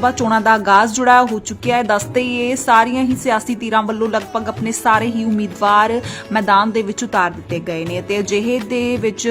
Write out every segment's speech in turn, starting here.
ਸਭਾ ਚੋਣਾਂ ਦਾ ਆਗਾਜ਼ ਜੁੜਾ ਹੋ ਚੁੱਕਿਆ ਹੈ। ਦੱਸਦੇ ਹੀ ਇਹ ਸਾਰੀਆਂ ਹੀ ਸਿਆਸੀ ਧਿਰਾਂ ਵੱਲੋਂ ਲਗਭਗ ਆਪਣੇ ਸਾਰੇ ਹੀ ਉਮੀਦਵਾਰ ਮੈਦਾਨ ਦੇ ਵਿੱਚ ਉਤਾਰ ਦਿੱਤੇ ਗਏ ਨੇ ਤੇ ਅਜਿਹੇ ਦੇ ਵਿੱਚ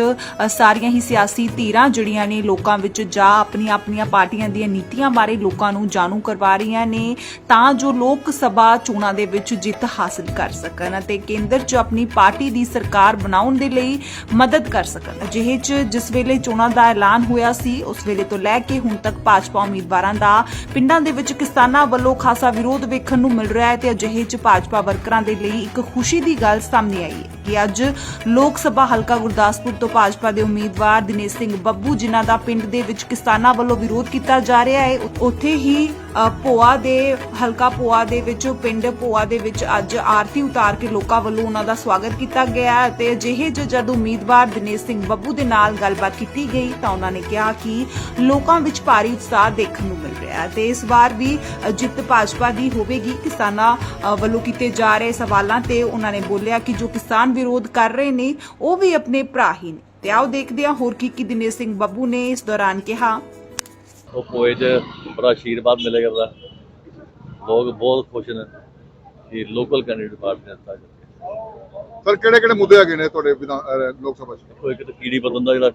ਸਾਰੀਆਂ ਹੀ ਸਿਆਸੀ ਧਿਰਾਂ ਜਿਹੜੀਆਂ ਨੇ ਲੋਕਾਂ ਵਿੱਚ ਜਾ ਆਪਣੀਆਂ ਆਪਣੀਆਂ ਪਾਰਟੀਆਂ ਦੀਆਂ ਨੀਤੀਆਂ ਬਾਰੇ ਲੋਕਾਂ ਨੂੰ ਜਾਣੂ ਕਰਵਾ ਰਹੀਆਂ ਨੇ ਤਾਂ ਜੋ ਲੋਕ ਸਭਾ ਚੋਣਾਂ ਦੇ ਵਿੱਚ ਜਿੱਤ ਹਾਸਲ ਕਰ ਸਕਣ ਅਤੇ ਕੇਂਦਰ 'ਚ ਆਪਣੀ ਪਾਰਟੀ ਦੀ ਸਰਕਾਰ ਬਣਾਉਣ ਦੇ ਲਈ ਮਦਦ ਕਰ ਸਕਣ। ਅਜਿਹੇ 'ਚ ਜਿਸ ਵੇਲੇ ਚੋਣਾਂ ਦਾ ਐਲਾਨ ਹੋਇਆ ਸੀ, ਉਸ ਵੇਲੇ ਤੋਂ ਲੈ ਕੇ ਹੁਣ ਤੱਕ ਭਾਜਪਾ ਉਮੀਦਵਾਰਾਂ ਦਾ ਪਿੰਡਾਂ ਦੇ ਵਿੱਚ ਕਿਸਾਨਾਂ ਵੱਲੋਂ ਖਾਸਾ ਵਿਰੋਧ ਵੇਖਣ ਨੂੰ ਮਿਲ ਰਿਹਾ ਹੈ ਤੇ ਅਜਿਹੇ 'ਚ ਭਾਜਪਾ ਵਰਕਰਾਂ ਦੇ ਲਈ ਇੱਕ ਖੁਸ਼ੀ ਦੀ ਗੱਲ ਸਾਹਮਣੇ ਆਈ ਹੈ। ਕਿ ਅੱਜ ਲੋਕ ਸਭਾ ਹਲਕਾ ਗੁਰਦਾਸਪੁਰ ਤੋਂ ਭਾਜਪਾ ਦੇ ਉਮੀਦਵਾਰ ਦਿਨੇਸ਼ ਸਿੰਘ ਬੱਬੂ ਜਿਨ੍ਹਾਂ ਦਾ ਪਿੰਡ ਦੇ ਵਿੱਚ ਕਿਸਾਨਾਂ ਵੱਲੋਂ ਵਿਰੋਧ ਕੀਤਾ ਜਾ ਰਿਹਾ ਹੈ ਉੱਥੇ ਹੀ ਅ, ਦੇ ਹਲਕਾ ਭੋਆ ਦੇ ਵਿੱਚ ਪਿੰਡ ਭੋਆ ਦੇ ਵਿੱਚ ਅੱਜ ਆਰਤੀ ਉਤਾਰ ਕੇ ਲੋਕਾਂ ਵੱਲੋਂ ਉਹਨਾਂ ਦਾ ਸਵਾਗਤ ਕੀਤਾ ਗਿਆ ਅਤੇ ਅਜਿਹੇ ਜਦ ਉਮੀਦਵਾਰ ਦਿਨੇਸ਼ ਸਿੰਘ ਬੱਬੂ ਦੇ ਨਾਲ ਗੱਲਬਾਤ ਕੀਤੀ ਗਈ ਤਾਂ ਉਹਨਾਂ ਨੇ ਕਿਹਾ ਕਿ ਲੋਕਾਂ ਵਿੱਚ ਭਾਰੀ ਉਤਸ਼ਾਹ ਦੇਖਣ ਨੂੰ ਮਿਲ ਰਿਹਾ ਹੈ ਤੇ ਇਸ ਵਾਰ ਵੀ ਜਿੱਤ ਭਾਜਪਾ ਦੀ ਹੋਵੇਗੀ। ਕਿਸਾਨਾਂ ਵੱਲੋਂ ਕੀਤੇ ਜਾ ਰਹੇ ਸਵਾਲਾਂ ਤੇ ਉਹਨਾਂ ਨੇ ਬੋਲਿਆ ਕਿ ਜੋ ਕਿਸਾਨ ਵਿਰੋਧ ਕਰ ਰਹੇ ਨੇ ਉਹ ਵੀ ਆਪਣੇ ਭਰਾ ਹੀ ਨੇ। ਤੇ ਆਓ ਦੇਖਦੇ ਹਾਂ ਹੋਰ ਕੀ ਕੀ ਦਿਨੇਸ਼ ਸਿੰਘ ਬੱਬੂ ਨੇ ਇਸ ਦੌਰਾਨ ਕਿਹਾ। ਉਹ ਪੋਏ 'ਚ ਬੜਾ ਆਸ਼ੀਰਵਾਦ ਮਿਲੇਗਾ ਉਹਦਾ। ਲੋਕ ਬਹੁਤ ਖੁਸ਼ ਨੇ ਕਿ ਲੋਕਲ ਕੈਂਡੀਡੇਟ ਪਾਰਟੀ ਨੇ ਜੀ ਸਰ ਕਿਹੜੇ ਕਿਹੜੇ ਮੁੱਦੇ ਹੈਗੇ ਨੇ ਤੁਹਾਡੇ ਲੋਕ ਸਭਾ 'ਚ? ਦੇਖੋ ਇੱਕ ਤਾਂ ਕੀੜੀ ਬਦਲਣ ਦਾ ਜਿਹੜਾ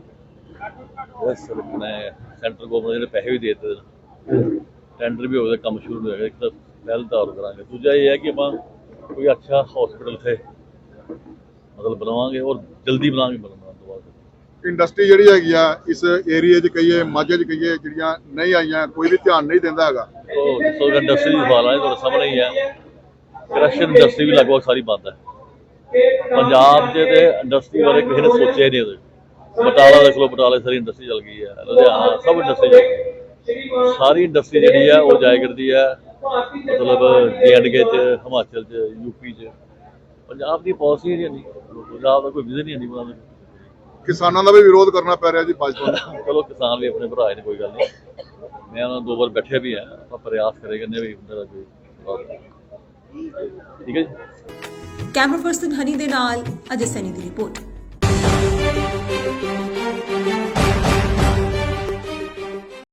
ਸਰਕਾਰ ਨੇ ਸੈਂਟਰ ਗਵਰਨਮੈਂਟ ਜਿਹੜੇ ਪੈਸੇ ਵੀ ਦੇ ਦਿੱਤੇ ਟੈਂਡਰ ਵੀ ਹੋ ਗਿਆ ਕੰਮ ਸ਼ੁਰੂ ਹੋ ਗਿਆ ਇੱਕ ਤਾਂ ਪਹਿਲ ਤਾਰ ਕਰਾਂਗੇ। ਦੂਜਾ ਇਹ ਹੈ ਕਿ ਆਪਾਂ ਕੋਈ ਅੱਛਾ ਹਸਪੀਟਲ ਥੇ ਮਤਲਬ ਬਣਾਵਾਂਗੇ ਔਰ ਜਲਦੀ ਬਣਾਵਾਂਗੇ ਬਣਾਉਣ ਤੋਂ ਬਾਅਦ। ਇੰਡਸਟਰੀ ਜਿਹੜੀ ਹੈਗੀ ਆ ਇਸ ਏਰੀਏ 'ਚ ਕਹੀਏ ਮਾਝੇ 'ਚ ਕਹੀਏ ਜਿਹੜੀਆਂ ਨਹੀਂ ਆਈਆਂ ਕੋਈ ਵੀ ਧਿਆਨ ਨਹੀਂ ਦਿੰਦਾ ਹੈਗਾ। ਉਹ ਸੋ ਇੰਡਸਟਰੀ ਦੀ ਸਵਾਲ ਹੈ ਤੁਹਾਡੇ ਸਾਹਮਣੇ ਹੀ ਹੈ ਕ੍ਰਸ਼ਨ ਇੰਡਸਟਰੀ ਵੀ ਲਗਭਗ ਸਾਰੀ ਬੰਦ ਹੈ। ਪੰਜਾਬ 'ਚ ਤੇ ਇੰਡਸਟਰੀ ਬਾਰੇ ਕਿਸੇ ਨੇ ਸੋਚਿਆ ਹੀ ਨਹੀਂ ਉਹਦੇ ਬਟਾਲਾ ਦੇਖ ਲਓ ਬਟਾਲੇ ਸਾਰੀ ਇੰਡਸਟਰੀ ਚੱਲ ਗਈ ਹੈ ਲੁਧਿਆਣਾ ਸਭ ਇੰਡਸਟਰੀ ਚੱਲ ਗਈ। ਸਾਰੀ ਇੰਡਸਟਰੀ ਜਿਹੜੀ ਹੈ ਉਹ ਜਾਇਆ ਕਰਦੀ ਹੈ। ਮਤਲਬ ਕੇ ਚ ਹਿਮਾਚਲ ਚ ਯੂਪੀ ਚ। ਪੰਜਾਬ ਦੀ ਪਾਲਿਸੀ ਨਹੀਂ ਨਹੀਂ ਪੰਜਾਬ ਦਾ ਕੋਈ ਵਿਜ਼ਨ ਹੀ ਨਹੀਂ ਬਣਾਉਂਦਾ ਕਿਸਾਨਾਂ ਦਾ ਵੀ ਵਿਰੋਧ ਕਰਨਾ ਪੈ ਰਿਹਾ ਜੀ ਭਾਜਪਾ ਨੂੰ। ਚਲੋ ਕਿਸਾਨ ਵੀ ਆਪਣੇ ਭਰਾ ਨੇ ਕੋਈ ਗੱਲ ਨਹੀਂ। ਮੈਂ ਉਹਨਾਂ ਨਾਲ ਦੋ ਵਾਰ ਬੈਠੇ ਵੀ ਆ ਆਪਾਂ ਪ੍ਰਯਾਸ ਕਰੇ ਕਹਿੰਦੇ ਵੀ ਹੁੰਦਾ ਕੋਈ ਠੀਕ ਹੈ ਜੀ। ਕੈਮਰਾ ਪਰਸਨ ਹਨੀ ਦੇ ਨਾਲ ਅਜੇ ਸੈਨੀ ਦੀ ਰਿਪੋਰਟ।